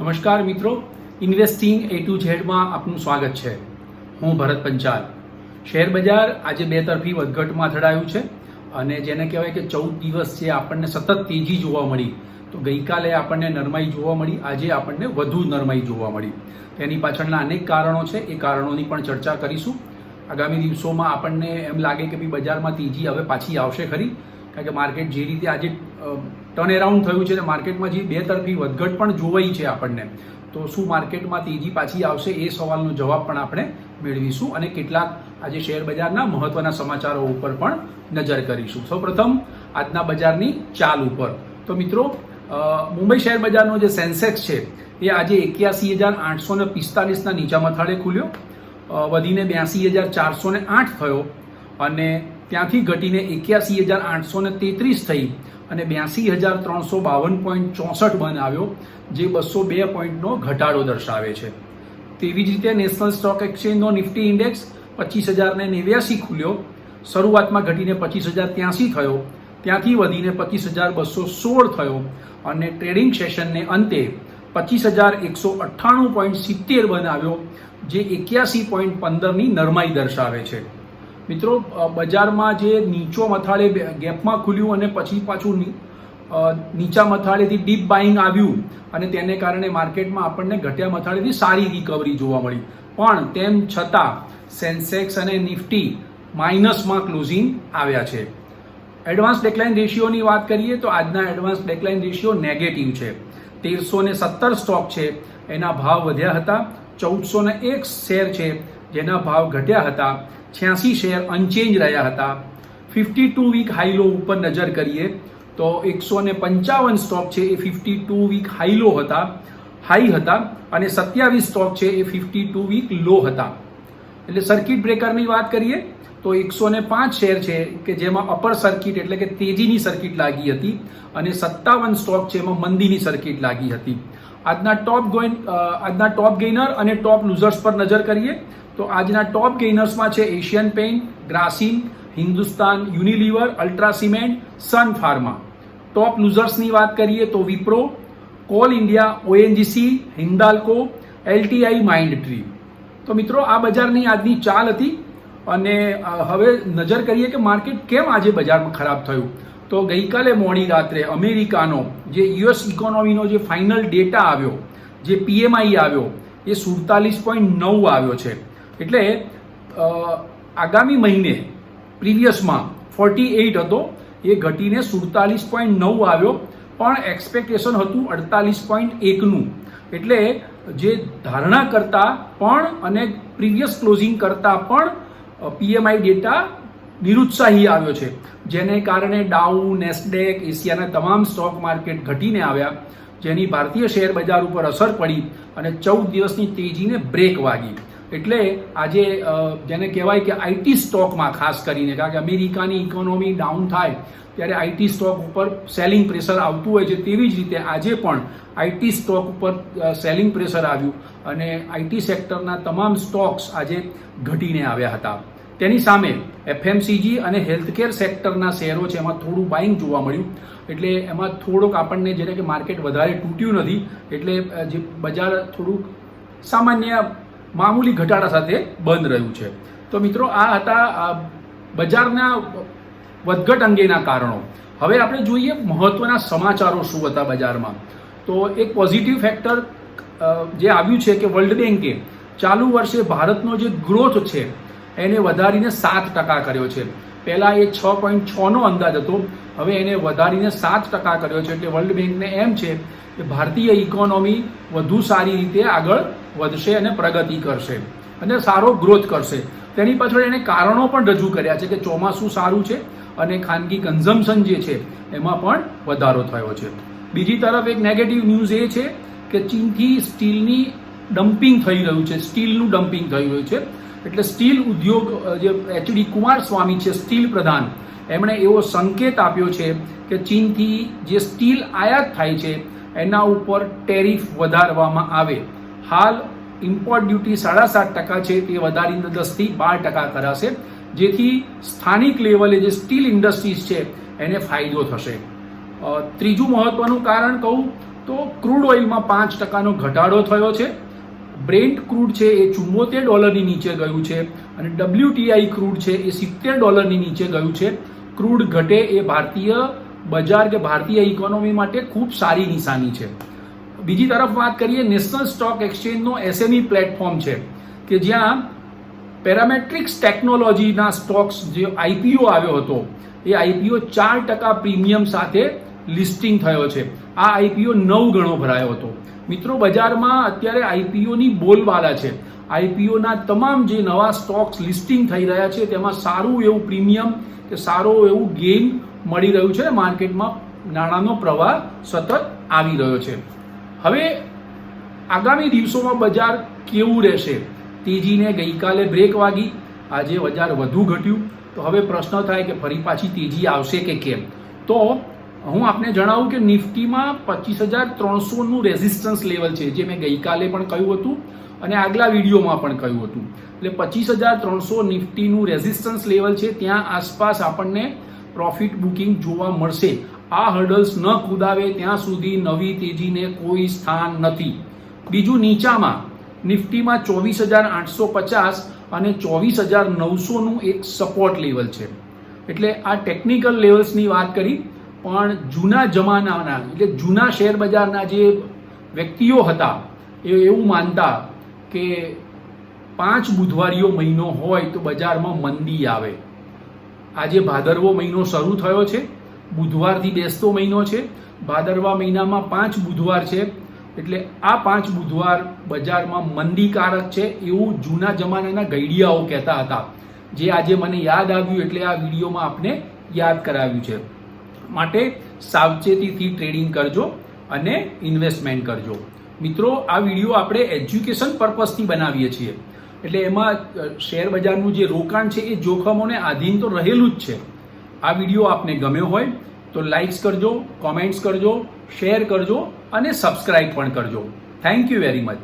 નમસ્કાર મિત્રો. ઇન્વેસ્ટિંગ એ ટુ ઝેડમાં આપનું સ્વાગત છે. હું ભરત પંચાલ. શેર બજાર આજે બે તરફી વધઘટમાં અથડાયું છે અને જેને કહેવાય કે ચૌદ દિવસ છે આપણને સતત તેજી જોવા મળી, તો ગઈકાલે આપણને નરમાઈ જોવા મળી, આજે આપણને વધુ નરમાઈ જોવા મળી. તેની પાછળના અનેક કારણો છે, એ કારણોની પણ ચર્ચા કરીશું. આગામી દિવસોમાં આપણને એમ લાગે કે ભાઈ બજારમાં તેજી હવે પાછી આવશે ખરી, કારણ કે માર્કેટ જે રીતે આજે ટર્ન એરાઉન્ડ થયું છે માર્કેટમાં જે બે તરફી વધઘટ પણ જોવાઈ છે આપણને. તો શું માર્કેટમાં તેજી પાછી આવશે એ સવાલનો જવાબ પણ આપણે મેળવીશું અને કેટલાક આજે શેર બજારના મહત્વના સમાચારો ઉપર પણ નજર કરીશું. સૌપ્રથમ, આજના બજારની ચાલ ઉપર. તો મિત્રો મુંબઈ શેર બજારનો જે સેન્સેક્સ છે, એ આજે એક્યાસી હજાર આઠસો ને પિસ્તાલીસના નીચા મથાળે ખુલ્યો. વધીને બ્યાસી હજાર ચારસો આઠ થયો. અને ત્યાંથી ઘટીને એક્યાસી હજાર આઠસો ને તેત્રીસ થઈ અને બ્યાસી હજાર ત્રણસો બાવન પોઈન્ટ ચોસઠ બનાવ્યો જે બસો બે પોઈન્ટનો ઘટાડો દર્શાવે છે. તેવી જ રીતે નેશનલ સ્ટોક એક્સચેન્જનો નિફ્ટી ઇન્ડેક્સ પચીસ હજારને નેવ્યાસી ખુલ્યો. શરૂઆતમાં ઘટીને પચીસ હજાર ત્યાંસી થયો, ત્યાંથી વધીને પચીસ હજાર બસો સોળ થયો અને ટ્રેડિંગ સેશનને અંતે પચીસ હજાર એકસો અઠ્ઠાણું પોઈન્ટ સિત્તેર બનાવ્યો જે એક્યાસી પોઈન્ટ પંદરની નરમાઈ દર્શાવે છે. મિત્રો બજારમાં જે નીચો મથાળે ગેપમાં ખુલ્યું અને પછી પાછું નીચા મથાળેથી ડીપ બાઇંગ આવ્યું અને તેને કારણે માર્કેટમાં આપણને ઘટ્યા મથાળેથી સારી રિકવરી જોવા મળી. પણ તેમ છતાં, સેન્સેક્સ અને નિફ્ટી માઇનસમાં ક્લોઝિંગ આવ્યા છે. એડવાન્સ ડેકલાઇન રેશિયોની વાત કરીએ તો આજના એડવાન્સ ડેકલાઇન રેશિયો નેગેટિવ છે. તેરસો સત્તર સ્ટોક છે. એના ભાવ વધ્યા હતા. ચૌદસો એક શેર છે. જેના ભાવ ઘટ્યા હતા, છ્યાસી શેર અનચેન્જ રહ્યા હતા. ફિફ્ટી ટુ વીક હાઈલો ઉપર નજર કરીએ તો એકસો ને પંચાવન સ્ટોક છે એ fifty two week high low હતા હાઈ હતા અને સત્યાવીસ સ્ટોક છે એ ફિફ્ટી ટુ વીક લો હતા. એટલે સર્કિટ બ્રેકરની વાત કરીએ તો એકસો ને પાંચ શેર છે કે જેમાં અપર સર્કિટ એટલે કે તેજીની સર્કિટ લાગી હતી અને સત્તાવન સ્ટોક છે એમાં મંદીની સર્કિટ લાગી હતી. આજના ટોપ ગોઈન આજના ટોપ ગેઇનર અને ટોપ લૂઝર્સ પર નજર કરીએ તો આજના ટોપ ગેઇનર્સમાં છે Asian Paint Grasim Hindustan Unilever Ultra Cement Sun Pharma top લૂઝર્સની વાત કરીએ તો Wipro Coal India ONGC Hindalco LTI Mindtree તો મિત્રો, આ બજારની આજની ચાલ હતી અને હવે નજર કરીએ કે માર્કેટ કેમ આજે બજારમાં ખરાબ થયું. તો ગઈકાલે મોડી રાત્રે અમેરિકાનો જે યુએસ ઇકોનોમીનો જે ફાઇનલ ડેટા આવ્યો, જે પીએમઆઈ આવ્યો, એ સુડતાલીસ પોઈન્ટ નવ આવ્યો છે. એટલે આગામી મહિને પ્રીવિયસમાં ફોર્ટી એઇટ હતો, એ ઘટીને સુડતાલીસ પોઈન્ટ નવ આવ્યો, પણ એક્સપેક્ટેશન હતું અડતાલીસ પોઈન્ટ એકનું. એટલે જે ધારણા કરતાં પણ અને પ્રીવિયસ ક્લોઝિંગ કરતાં પણ પીએમઆઈ ડેટા નિરુત્સાહી આવ્યો છે. જેને કારણે ડાઉ નેસ્ડેક એશિયાના તમામ સ્ટોક માર્કેટ ઘટીને આવ્યા. જેની ભારતીય શેર બજાર ઉપર અસર પડી અને ચૌદ દિવસની તેજીને બ્રેક વાગી. એટલે આજે જેને કહેવાય કે આઈટી સ્ટોકમાં, ખાસ કરીને, કારણ કે અમેરિકાની ઇકોનોમી ડાઉન થાય, ત્યારે આઈટી સ્ટોક ઉપર સેલિંગ પ્રેશર આવતું હોય છે, તેવી જ રીતે આજે પણ આઈટી સ્ટોક ઉપર સેલિંગ પ્રેશર આવ્યું અને આઈટી સેક્ટરના તમામ સ્ટોક્સ આજે ઘટીને આવ્યા હતા. તેની સામે એફએમસીજી અને હેલ્થકેર સેક્ટરના શેરો છે, એમાં થોડું બાઇંગ જોવા મળ્યું. એટલે એમાં થોડોક આપણને જેને કે માર્કેટ વધારે તૂટ્યું નથી, એટલે જે બજાર થોડુંક સામાન્ય મામૂલી ઘટાડા સાથે બંધ રહ્યું છે. તો મિત્રો, આ હતા બજારના વધઘટ અંગેના કારણો. હવે આપણે જોઈએ મહત્વના સમાચારો શું હતા બજારમાં. તો એક પોઝિટિવ ફેક્ટર જે આવ્યું છે કે વર્લ્ડ બેન્કે ચાલુ વર્ષે ભારતનો જે ગ્રોથ છે, એને વધારીને સાત ટકા કર્યો છે. પહેલાં એ છ પોઈન્ટ છનો અંદાજ હતો, હવે એને વધારીને સાત ટકા કર્યો છે. એટલે વર્લ્ડ બેન્કને એમ છે કે ભારતીય ઇકોનોમી વધુ સારી રીતે આગળ વધશે અને પ્રગતિ કરશે અને સારો ગ્રોથ કરશે. તેની પાછળ એને કારણો પણ રજૂ કર્યા છે કે ચોમાસું સારું છે અને ખાનગી કન્ઝમ્પશન જે છે એમાં પણ વધારો થયો છે. બીજી તરફ એક નેગેટિવ ન્યૂઝ એ છે કે ચીનથી સ્ટીલની ડમ્પિંગ થઈ રહ્યું છે. સ્ટીલનું ડમ્પિંગ થઈ રહ્યું છે. એટલે સ્ટીલ ઉદ્યોગ જે એચડી કુમાર સ્વામી છે, સ્ટીલ પ્રધાન, એમણે એવો સંકેત આપ્યો છે કે ચીનથી જે સ્ટીલ આયાત થાય છે, એના ઉપર ટેરિફ વધારવામાં આવે. હાલ ઇમ્પોર્ટ ડ્યુટી સાડા સાત ટકા છે, તે વધારીને દસથી બાર ટકા કરાશે, જેથી સ્થાનિક લેવલે જે સ્ટીલ ઇન્ડસ્ટ્રીઝ છે, એને ફાયદો થશે. ત્રીજું મહત્વનું કારણ કહું તો ક્રૂડ ઓઇલમાં પાંચ ટકાનો ઘટાડો થયો છે. બ્રેન્ટ ક્રૂડ છે, એ ચુમ્મોતેર ડોલરની નીચે ગયું છે અને ડબલ્યુટીઆઈ ક્રૂડ છે, એ સિત્તેર ડોલરની નીચે ગયું છે. ક્રૂડ ઘટે એ ભારતીય બજાર કે ભારતીય ઇકોનોમી માટે ખૂબ સારી નિશાની છે. બીજી તરફ વાત કરીએ, નેશનલ સ્ટોક એક્સચેન્જનો એસએમઈ પ્લેટફોર્મ છે, કે જ્યાં પેરામેટ્રિક્સ ટેકનોલોજીના સ્ટોક્સ જે આઈપીઓ આવ્યો હતો, એ આઈપીઓ ચાર ટકા પ્રીમિયમ સાથે લિસ્ટિંગ થયો છે. આ આઈપીઓ નવ ગણો ભરાયો હતો. મિત્રો, બજારમાં અત્યારે આઈપીઓની બોલબાલા છે. આઈપીઓના તમામ જે નવા સ્ટોક્સ લિસ્ટિંગ થઈ રહ્યા છે, તેમાં સારું એવું પ્રીમિયમ કે સારું એવું ગેઇન મળી રહ્યું છે. માર્કેટમાં નાણાંનો પ્રવાહ સતત આવી રહ્યો છે. હવે આગામી દિવસોમાં બજાર કેવું રહેશે? તેજીને ગઈકાલે બ્રેક વાગી, આજે બજાર વધુ ઘટ્યું. તો હવે પ્રશ્ન થાય કે ફરી પાછી તેજી આવશે કે કેમ? તો હું આપને જણાવું કે નિફ્ટીમાં પચીસ હજાર ત્રણસોનું રેઝિસ્ટન્સ લેવલ છે, જે મેં ગઈકાલે પણ કહ્યું હતું અને આગલા વિડીયોમાં પણ કહ્યું હતું. એટલે પચીસ હજાર ત્રણસો નિફ્ટીનું રેઝિસ્ટન્સ લેવલ છે, ત્યાં આસપાસ આપણને પ્રોફિટ બુકિંગ જોવા મળશે. આ હર્ડલ્સ ન કૂદાવે ત્યાં સુધી નવી તેજીને કોઈ સ્થાન નથી. બીજું નીચામાં, નિફ્ટીમાં ચોવીસ હજાર આઠસો પચાસ અને ચોવીસ હજાર નવસોનું એક સપોર્ટ લેવલ છે. એટલે આ ટેકનિકલ લેવલ્સની વાત કરી, પણ જૂના જમાનાના, એટલે જૂના શેર બજારના જે વ્યક્તિઓ હતા, એ એવું માનતા કે પાંચ બુધવારીઓ મહિનો હોય તો બજારમાં મંદી આવે. આજે ભાદરવો મહિનો શરૂ થયો છે. બુધવારથી બેસતો મહિનો છે. ભાદરવા મહિનામાં પાંચ બુધવાર છે. એટલે આ પાંચ બુધવાર બજારમાં મંદીકારક છે એવું જૂના જમાનાના ગઈડિયાઓ કહેતા હતા. જે આજે મને યાદ આવ્યું એટલે આ વિડીયોમાં આપને યાદ કરાવ્યું છે. માટે સાવચેતીથી ટ્રેડિંગ કરજો અને ઇન્વેસ્ટમેન્ટ કરજો. મિત્રો, આ વીડિયો આપણે એજ્યુકેશન પર્પઝથી બનાવીએ છીએ. એટલે એમાં શેર બજારનું જે રોકાણ છે એ જોખમોને આધીન તો રહેલું જ છે. આ વીડિયો આપને ગમ્યો હોય તો લાઇક્સ કરજો કોમેન્ટ્સ કરજો શેર કરજો અને સબસ્ક્રાઇબ પણ કરજો. Thank you very much